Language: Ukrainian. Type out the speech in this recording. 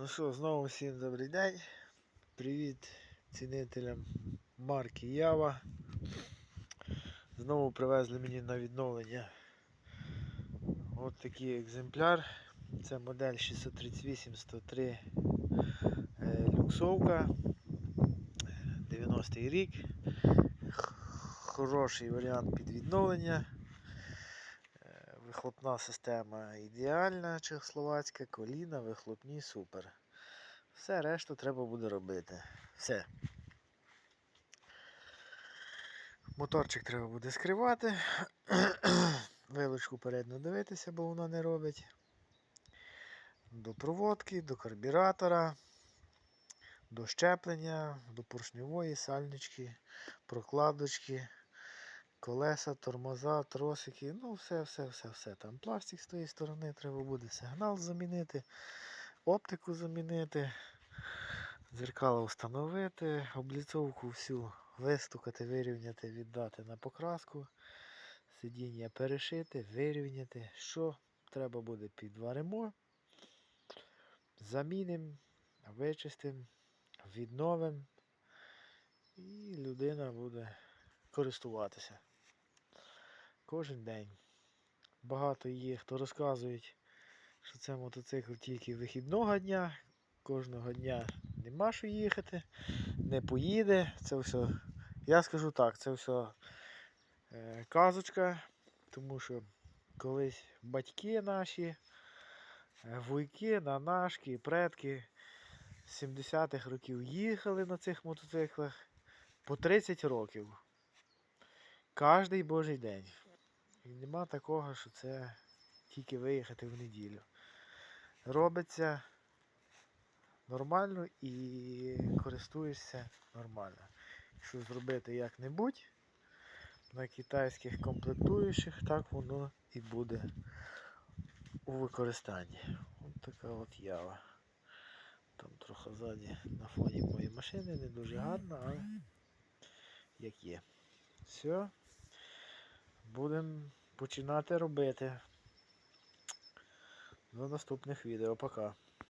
Ну що, знову всім добрий день. Привіт цінителям марки Ява. Знову привезли мені на відновлення от такий екземпляр. Це модель 638-103 е, люксовка. 90-й рік. Хороший варіант під відновлення. Вихлопна система ідеальна, чехословацька, коліна, вихлопні супер. Все решту треба буде робити. Все. Моторчик треба буде скривати. Вилочку передню дивитися, бо вона не робить. До проводки, до карбюратора, до щеплення, до поршньової сальнички, прокладочки, колеса, тормоза, тросики. Ну, все, все, все, все. Там пластик з тої сторони, треба буде сигнал замінити, оптику замінити, дзеркало встановити, обліцовку всю вистукати, вирівняти, віддати на покраску, сидіння перешити, вирівняти. Що треба буде підваримо, замінимо, вичистимо, відновимо. І людина буде користуватися кожен день. Багато є, хто розказують, що це мотоцикл тільки вихідного дня, кожного дня нема що їхати, не поїде. Це все. Я скажу так, це все е, казочка, тому що колись батьки наші, е, вуйки, нанашки, предки з 70-х років їхали на цих мотоциклах по 30 років. Кожний божий день. І нема такого, що це тільки виїхати в неділю. Робиться нормально і користуєшся нормально. Якщо зробити як-небудь на китайських комплектуючих, так воно і буде у використанні. Ось така от ява. Там трохи ззаді на фоні моєї машини не дуже гарно, але як є. Все. Будемо починати робити. До наступних відео. Пока.